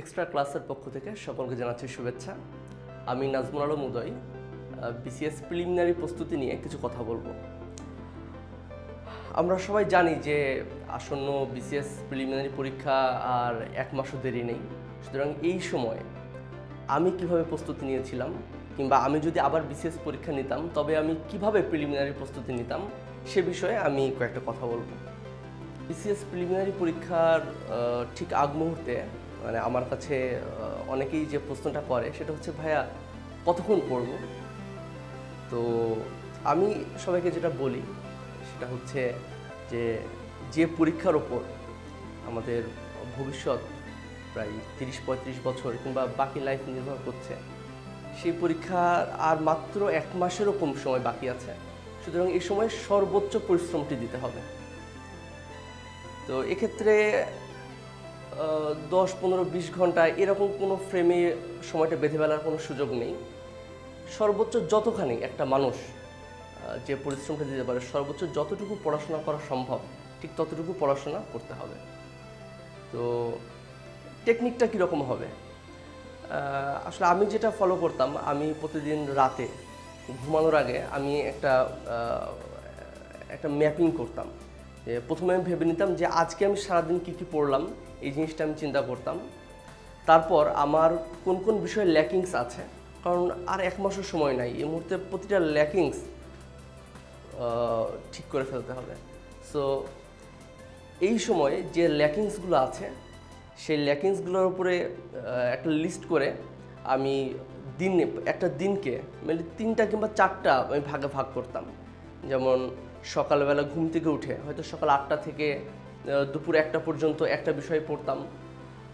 Extra ক্লাসের পক্ষ থেকে সকলকে জানাচ্ছি শুভেচ্ছা। আমি নাজমুল আলম উদয় বিসিএস প্রিলিমিনারি প্রস্তুতি নিয়ে কিছু কথা বলব। আমরা সবাই জানি যে আসন্ন বিসিএস প্রিলিমিনারি পরীক্ষা আর এক মাসও দেরি নেই। সুতরাং এই সময় আমি কীভাবে প্রস্তুতি নিয়েছিলাম কিংবা আমি যদি আবার বিসিএস পরীক্ষা নিতাম, তবে আমি কীভাবে প্রিলিমিনারি প্রস্তুতি নিতাম, সে বিষয়ে আমি কয়েকটা কথা বলব। বিসিএস প্রিলিমিনারি পরীক্ষার ঠিক আগ মুহূর্তে মানে আমার কাছে অনেকেই যে প্রশ্নটা করে সেটা হচ্ছে, ভাইয়া, কতক্ষণ পড়ব? তো আমি সবাইকে যেটা বলি সেটা হচ্ছে যে যে পরীক্ষার ওপর আমাদের ভবিষ্যৎ প্রায় তিরিশ, পঁয়ত্রিশ বছর কিংবা বাকি লাইফ নির্ভর করছে, সেই পরীক্ষার আর মাত্র এক মাসেরও কম সময় বাকি আছে। সুতরাং এই সময় সর্বোচ্চ পরিশ্রমটি দিতে হবে। তো এক্ষেত্রে দশ, পনেরো, বিশ ঘণ্টা এরকম কোনো ফ্রেমে সময়টা বেঁধে ফেলার কোনো সুযোগ নেই। সর্বোচ্চ যতখানি একটা মানুষ যে পরিশ্রমটা দিতে পারে, সর্বোচ্চ যতটুকু পড়াশোনা করা সম্ভব, ঠিক ততটুকু পড়াশোনা করতে হবে। তো টেকনিকটা কীরকম হবে? আসলে আমি যেটা ফলো করতাম, আমি প্রতিদিন রাতে ঘুমানোর আগে আমি একটা একটা ম্যাপিং করতাম। প্রথমে আমি ভেবে নিতাম যে আজকে আমি সারাদিন কী কী পড়লাম, এই জিনিসটা আমি চিন্তা করতাম। তারপর আমার কোন কোন বিষয়ে ল্যাকিংস আছে, কারণ আর এক মাসের সময় নাই, এই মুহূর্তে প্রতিটা ল্যাকিংস ঠিক করে ফেলতে হবে। সো এই সময়ে যে ল্যাকিংসগুলো আছে, সেই ল্যাকিংসগুলোর উপরে একটা লিস্ট করে আমি দিন, একটা দিনকে মানে তিনটা কিংবা চারটা আমি ভাগে ভাগ করতাম। যেমন সকালবেলা ঘুম থেকে উঠে, হয়তো সকাল আটটা থেকে দুপুর একটা পর্যন্ত একটা বিষয় পড়তাম।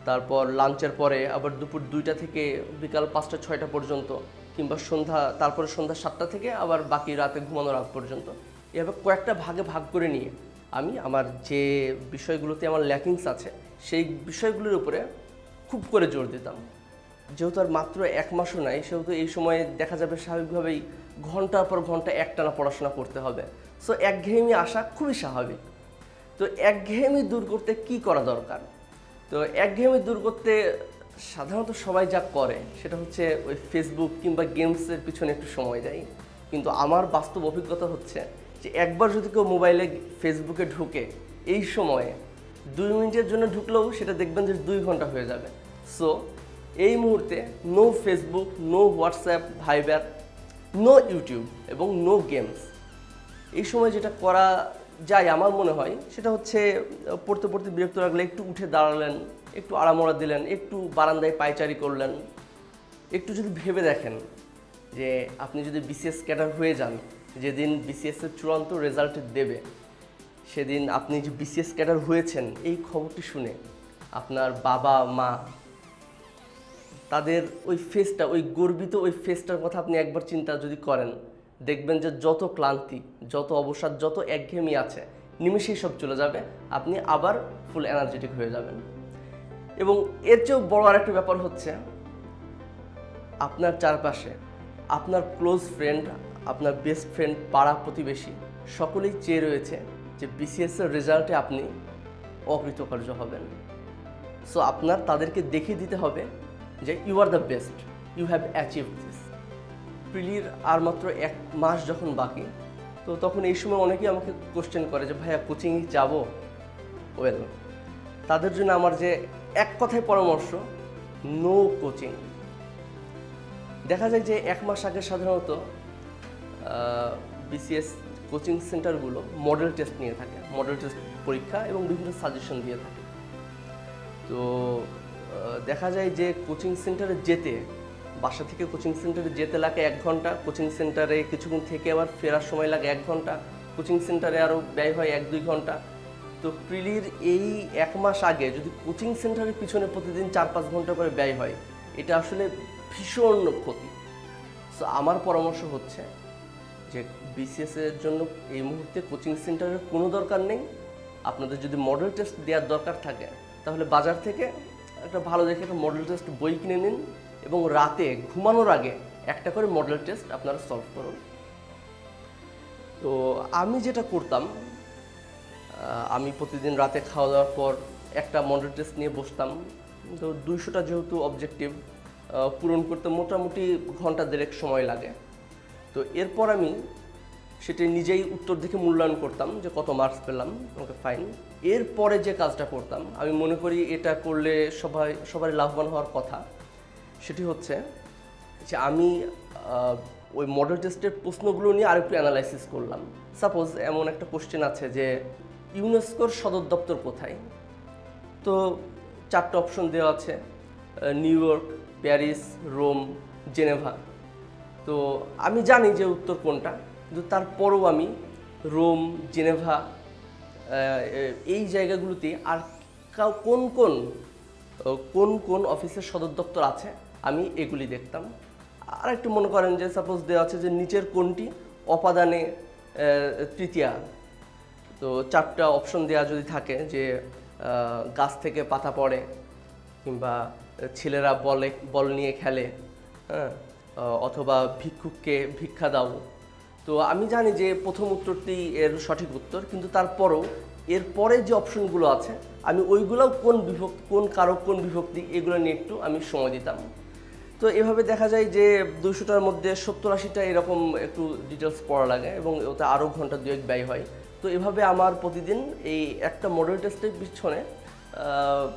তারপর লাঞ্চের পরে আবার দুপুর দুইটা থেকে বিকাল পাঁচটা, ছয়টা পর্যন্ত, কিংবা সন্ধ্যা, তারপরে সন্ধ্যা সাতটা থেকে আবার বাকি রাতে ঘুমানোর আগ পর্যন্ত। এভাবে কয়েকটা ভাগে ভাগ করে নিয়ে আমি আমার যে বিষয়গুলোতে আমার ল্যাকিংস আছে, সেই বিষয়গুলোর উপরে খুব করে জোর দিতাম। যেহেতু আর মাত্র এক মাসও নাই, সেহেতু এই সময়ে দেখা যাবে স্বাভাবিকভাবেই ঘণ্টার পর ঘণ্টা একটানা পড়াশোনা করতে হবে। সো একঘেয়েমি আসা খুবই স্বাভাবিক। তো একঘেয়েমি দূর করতে কি করা দরকার? তো একঘেয়েমি দূর করতে সাধারণত সবাই যা করে, সেটা হচ্ছে ওই ফেসবুক কিংবা গেমসের পিছনে একটু সময় দেয়। কিন্তু আমার বাস্তব অভিজ্ঞতা হচ্ছে যে একবার যদি কেউ মোবাইলে ফেসবুকে ঢুকে, এই সময়ে দুই মিনিটের জন্য ঢুকলেও সেটা দেখবেন যে দুই ঘণ্টা হয়ে যাবে। সো এই মুহূর্তে no Facebook no WhatsApp Viber no YouTube এবং নো গেমস এই সময় যেটা করা যায় আমার মনে হয়, সেটা হচ্ছে পড়তে পড়তে বিরক্ত লাগলে একটু উঠে দাঁড়ালেন, একটু আড়ামোড়া দিলেন, একটু বারান্দায় পায়চারি করলেন, একটু যদি ভেবে দেখেন যে আপনি যদি বিসিএস ক্যাডার হয়ে যান, যেদিন বিসিএস এর চূড়ান্ত রেজাল্ট দেবে, সেদিন আপনি যে বিসিএস ক্যাডার হয়েছেন, এই খবরটি শুনে আপনার বাবা, মা, তাদের ওই ফেসটা ওই গর্বিত ওই ফেসটার কথা আপনি একবার চিন্তা যদি করেন দেখবেন যে যত ক্লান্তি, যত অবসাদ, যত একঘেয়েমি আছে, নিমিষেই সব চলে যাবে, আপনি আবার ফুল এনার্জেটিক হয়ে যাবেন। এবং এর চেয়েও বড় আরেকটা ব্যাপার হচ্ছে, আপনার চারপাশে, আপনার ক্লোজ ফ্রেন্ড আপনার বেস্ট ফ্রেন্ড পাড়া প্রতিবেশী, সকলেই চেয়ে রয়েছে যে বিসিএস এর রেজাল্টে আপনি অকৃতকার্য হবেন। সো আপনার তাদেরকে দেখিয়ে দিতে হবে যে you are the best you have achieve this প্রিলির আর মাত্র এক মাস যখন বাকি, তো তখন এই সময় অনেকেই আমাকে কোশ্চেন করে যে, ভাইয়া কোচিংয়ে যাব? ওয়েল তাদের জন্য আমার যে এক কথায় পরামর্শ নো কোচিং দেখা যায় যে এক মাস আগে সাধারণত বিসিএস কোচিং সেন্টারগুলো মডেল টেস্ট নিয়ে থাকে মডেল টেস্ট পরীক্ষা এবং বিভিন্ন সাজেশন দিয়ে থাকে। তো দেখা যায় যে কোচিং সেন্টারে যেতে বাসা থেকে কোচিং সেন্টারে যেতে লাগে এক ঘণ্টা, কোচিং সেন্টারে কিছুক্ষণ থেকে আবার ফেরার সময় লাগে এক ঘণ্টা, কোচিং সেন্টারে আরও ব্যয় হয় এক দুই ঘণ্টা। তো প্রিলির এই এক মাস আগে যদি কোচিং সেন্টারের পিছনে প্রতিদিন চার পাঁচ ঘণ্টা করে ব্যয় হয়, এটা আসলে ভীষণ ক্ষতি। সো আমার পরামর্শ হচ্ছে যে বিসিএস এর জন্য এই মুহূর্তে কোচিং সেন্টারের কোনো দরকার নেই। আপনাদের যদি মডেল টেস্ট দেওয়ার দরকার থাকে, তাহলে বাজার থেকে একটা ভালো দেখে একটা মডেল টেস্ট বই কিনে নিন। এবং রাতে ঘুমানোর আগে একটা করে মডেল টেস্ট আপনারা সলভ করুন। তো আমি যেটা করতাম আমি প্রতিদিন রাতে খাওয়া দাওয়ার পর একটা মডেল টেস্ট নিয়ে বসতাম। তো দুইশোটা যেহেতু অবজেক্টিভ পূরণ করতে মোটামুটি ঘণ্টা দেড়েক সময় লাগে। তো এরপর আমি সেটি নিজেই উত্তর দেখে মূল্যায়ন করতাম যে কত মার্কস পেলাম, ওকে ফাইন এরপরে যে কাজটা করতাম, আমি মনে করি এটা করলে সবাই, সবারই লাভবান হওয়ার কথা। সেটি হচ্ছে যে আমি ওই মডেল টেস্টের প্রশ্নগুলো নিয়ে আরেকটু অ্যানালাইসিস করলাম। সাপোজ এমন একটা কোশ্চেন আছে যে ইউনেস্কোর সদর দপ্তর কোথায়? তো চারটে অপশন দেওয়া আছে New York Paris Rome Geneva তো আমি জানি যে উত্তর কোনটা, কিন্তু তারপরেও আমি রোম জেনেভা এই জায়গাগুলোতে আর কোন কোন কোন কোন অফিসের সদর দপ্তর আছে? আমি এগুলি দেখতাম। আর একটু মনে করেন যে সাপোজ দেওয়া আছে যে, নিচের কোনটি অপাদানে তৃতীয়া। তো চারটা অপশন দেওয়া যদি থাকে যে গাছ থেকে পাতা পড়ে কিংবা ছেলেরা বলে, বল নিয়ে খেলে হ্যাঁ অথবা ভিক্ষুককে ভিক্ষা দাও। তো আমি জানি যে, প্রথম উত্তরটি এর সঠিক উত্তর, কিন্তু তারপরও এর পরে যে অপশনগুলো আছে, আমি ওইগুলোও কোন বিভক্তি, কোন কারক, কোন বিভক্তি, এগুলো নিয়ে একটু আমি সময় দিতাম। তো এভাবে দেখা যায় যে দুশোটার মধ্যে সত্তর আশিটা এরকম একটু ডিটেলস পড়া লাগে এবং ওতে আরও ঘণ্টা দুয়েক ব্যয় হয়। তো এভাবে আমার প্রতিদিন এই একটা মডেল টেস্টের পিছনে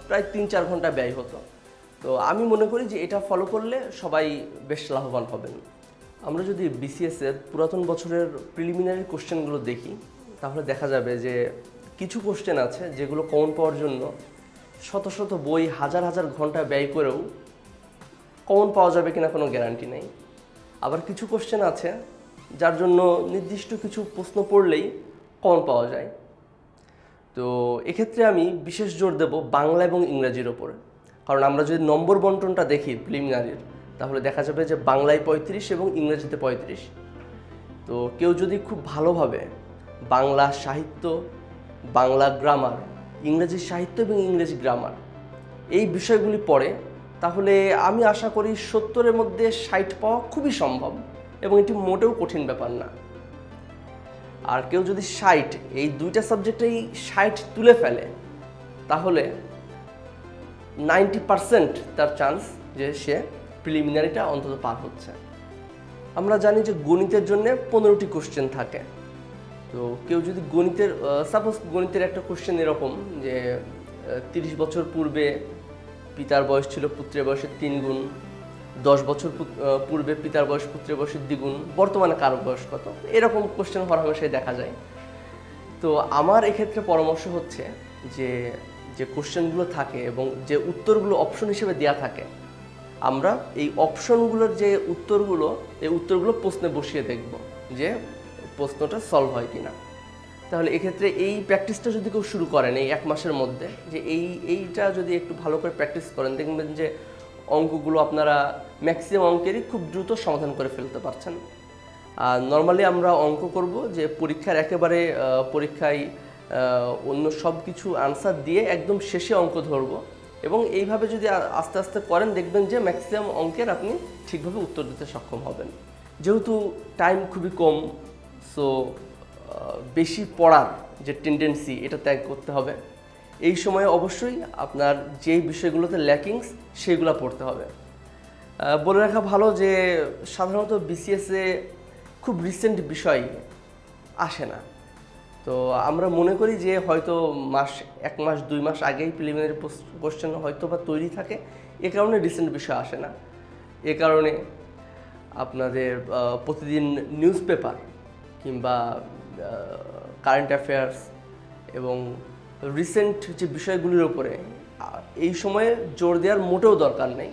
প্রায় তিন চার ঘণ্টা ব্যয় হতো। তো আমি মনে করি যে এটা ফলো করলে সবাই বেশ লাভবান হবেন। আমরা যদি বিসিএসের পুরাতন বছরের প্রিলিমিনারি কোশ্চেনগুলো দেখি, তাহলে দেখা যাবে যে কিছু কোশ্চেন আছে যেগুলো কমন পাওয়ার জন্য শত শত বই হাজার হাজার ঘণ্টা ব্যয় করেও কমন পাওয়া যাবে কিনা কোনো গ্যারান্টি নেই। আবার কিছু কোশ্চেন আছে, যার জন্য নির্দিষ্ট কিছু প্রশ্ন পড়লেই কমন পাওয়া যায়। তো এক্ষেত্রে আমি বিশেষ জোর দেব বাংলা এবং ইংরাজির ওপরে। কারণ আমরা যদি নম্বর বন্টনটা দেখি প্রিলিমিনারির তাহলে দেখা যাবে যে বাংলায় পঁয়ত্রিশ এবং ইংরেজিতে পঁয়ত্রিশ। তো কেউ যদি খুব ভালোভাবে বাংলা সাহিত্য, বাংলা গ্রামার ইংরেজি সাহিত্য এবং ইংরেজি গ্রামার এই বিষয়গুলি পড়ে তাহলে আমি আশা করি সত্তরের মধ্যে ষাট পাওয়া খুবই সম্ভব এবং এটি মোটেও কঠিন ব্যাপার না। আর কেউ যদি ষাট, এই দুইটা সাবজেক্টেই ষাট তুলে ফেলে, তাহলে নাইনটি পারসেন্ট তার চান্স যে সে প্রিলিমিনারিটা অন্তত পার হচ্ছে। আমরা জানি যে গণিতের জন্য পনেরোটি কোশ্চেন থাকে। তো কেউ যদি গণিতের সাপোজ গণিতের একটা কোশ্চেন এরকম যে তিরিশ বছর পূর্বে পিতার বয়স ছিল পুত্রের বয়সের তিন গুণ। দশ বছর পূর্বে পিতার বয়স, পুত্রের বয়সের দ্বিগুণ। বর্তমানে কারও বয়স কত? এরকম কোশ্চেন হরহামেশাই দেখা যায়। তো আমার এক্ষেত্রে পরামর্শ হচ্ছে যে যে কোশ্চেনগুলো থাকে এবং যে উত্তরগুলো অপশন হিসেবে দেয়া থাকে, আমরা এই অপশনগুলোর যে উত্তরগুলো, এই উত্তরগুলো প্রশ্নে বসিয়ে দেখব যে প্রশ্নটা সলভ হয় কিনা। তাহলে এক্ষেত্রে এই প্র্যাকটিসটা যদি কেউ শুরু করেন এই এক মাসের মধ্যে, যে এই, এইটা যদি একটু ভালো করে প্র্যাকটিস করেন, দেখবেন যে অঙ্কগুলো আপনারা ম্যাক্সিমাম অঙ্কেরই খুব দ্রুত সমাধান করে ফেলতে পারছেন। আর নর্মালি আমরা অঙ্ক করব যে পরীক্ষার একেবারে পরীক্ষায় অন্য সব কিছু আনসার দিয়ে একদম শেষে অঙ্ক ধরবো এবং এইভাবে যদি আস্তে আস্তে করেন, দেখবেন যে ম্যাক্সিমাম অঙ্কের আপনি ঠিকভাবে উত্তর দিতে সক্ষম হবেন। যেহেতু টাইম খুবই কম সো বেশি পড়ার যে টেন্ডেন্সি এটা ত্যাগ করতে হবে। এই সময়ে অবশ্যই আপনার যে বিষয়গুলোতে ল্যাকিংস সেগুলো পড়তে হবে। বলে রাখা ভালো যে সাধারণত বিসিএসে খুব রিসেন্ট বিষয় আসে না। তো আমরা মনে করি যে হয়তো মাস, এক মাস, দুই মাস আগেই প্রিলিমিনারি কোশ্চেন হয়তো বা তৈরি থাকে। এ কারণে রিসেন্ট বিষয় আসে না। এ কারণে আপনাদের প্রতিদিন নিউজ পেপার কিংবা কারেন্ট অ্যাফেয়ার্স এবং রিসেন্ট যে বিষয়গুলির ওপরে এই সময়ে জোর দেওয়ার মোটেও দরকার নেই।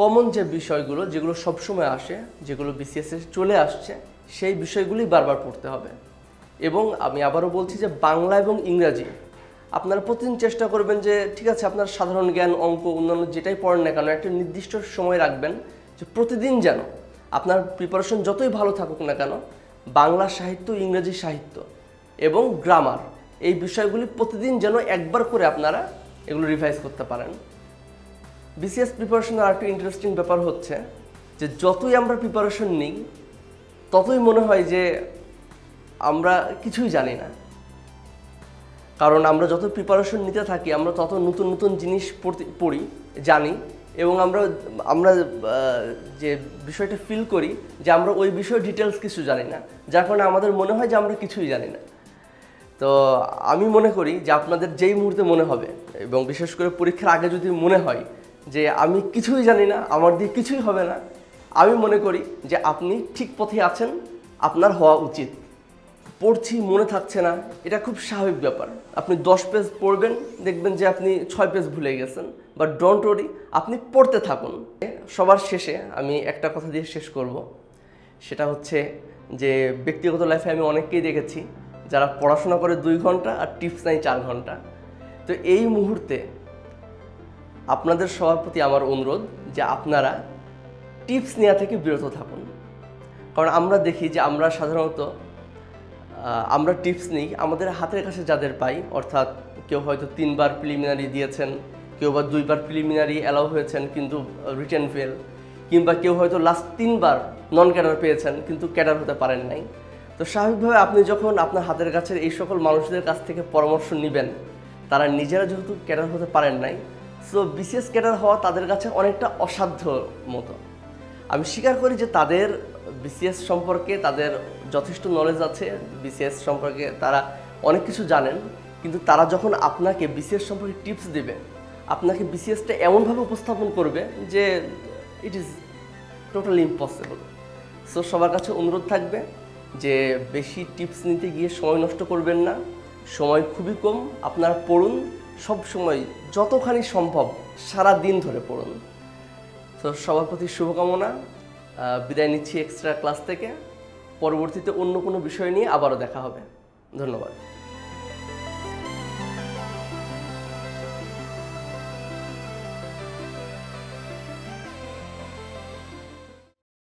কমন যে বিষয়গুলো, যেগুলো সবসময় আসে, যেগুলো বিসিএসে চলে আসছে, সেই বিষয়গুলি বারবার পড়তে হবে। এবং আমি আবারও বলছি যে বাংলা এবং ইংরাজি, আপনারা প্রতিদিন চেষ্টা করবেন যে, ঠিক আছে, আপনার সাধারণ জ্ঞান, অঙ্ক, অন্যান্য যেটাই পড়েন না কেন, একটা নির্দিষ্ট সময় রাখবেন যে প্রতিদিন যেন আপনার প্রিপারেশন যতই ভালো থাকুক না কেন বাংলা সাহিত্য, ইংরেজি সাহিত্য এবং গ্রামার। এই বিষয়গুলি প্রতিদিন যেন একবার করে আপনারা এগুলো রিভাইজ করতে পারেন। বিসিএস প্রিপারেশনের আরেকটা ইন্টারেস্টিং ব্যাপার হচ্ছে যে যতই আমরা প্রিপারেশন নিই, ততই মনে হয় যে আমরা কিছুই জানি না। কারণ আমরা যত প্রিপারেশন নিতে থাকি, আমরা তত নতুন নতুন জিনিস পড়ি, জানি। এবং আমরা আমরা যে বিষয়টা ফিল করি যে আমরা ওই বিষয়ে ডিটেলস কিছু জানি না। যার কারণে আমাদের মনে হয় যে আমরা কিছুই জানি না। তো আমি মনে করি যে আপনাদের যেই মুহূর্তে মনে হবে, এবং বিশেষ করে পরীক্ষার আগে যদি মনে হয় যে আমি কিছুই জানি না, আমার দিয়ে কিছুই হবে না, আমি মনে করি যে আপনি ঠিক পথে আছেন, আপনার হওয়া উচিত। পড়ছি, মনে থাকছে না। এটা খুব স্বাভাবিক ব্যাপার। আপনি দশ পেজ পড়বেন, দেখবেন যে আপনি ছয় পেজ ভুলে গেছেন। বা ডোন্ট ওরি আপনি পড়তে থাকুন। সবার শেষে আমি একটা কথা দিয়ে শেষ করব। সেটা হচ্ছে যে, ব্যক্তিগত লাইফে আমি অনেককেই দেখেছি, যারা পড়াশোনা করে দুই ঘণ্টা আর টিপস নেয় চার ঘণ্টা। তো এই মুহূর্তে আপনাদের সবার প্রতি আমার অনুরোধ যে আপনারা টিপস নেওয়া থেকে বিরত থাকুন। কারণ আমরা দেখি যে আমরা সাধারণত আমরা টিপস নিই। আমাদের হাতের কাছে যাদের পাই, অর্থাৎ কেউ হয়তো তিনবার প্রিলিমিনারি দিয়েছেন, কেউ বা দুইবার প্রিলিমিনারি অ্যালাউ হয়েছেন, কিন্তু রিটেন ফেল কিংবা কেউ হয়তো লাস্ট তিনবার নন ক্যাডার পেয়েছেন, কিন্তু ক্যাডার হতে পারেন নাই। তো স্বাভাবিকভাবে আপনি যখন আপনার হাতের কাছের এই সকল মানুষদের কাছ থেকে পরামর্শ নেবেন, তারা নিজেরা যেহেতু ক্যাডার হতে পারেন নাই সো বিসিএস ক্যাডার হওয়া তাদের কাছে অনেকটা অসাধ্য মতো। আমি স্বীকার করি যে তাদের বিসিএস সম্পর্কে, তাদের যথেষ্ট নলেজ আছে বিসিএস সম্পর্কে, তারা অনেক কিছু জানেন, কিন্তু তারা যখন আপনাকে বিসিএস সম্পর্কে টিপস দেবে, আপনাকে বিসিএসটা এমনভাবে উপস্থাপন করবে যে it is totally impossible so সবার কাছে অনুরোধ থাকবে যে বেশি টিপস নিতে গিয়ে সময় নষ্ট করবেন না, সময় খুবই কম, আপনারা পড়ুন, সব সময় যতখানি সম্ভব সারা দিন ধরে পড়ুন। তো সবার প্রতি শুভকামনা বিদায় নিচ্ছি এক্সট্রা ক্লাস থেকে। পরবর্তীতে অন্য কোনো বিষয় নিয়ে আবারও দেখা হবে। ধন্যবাদ।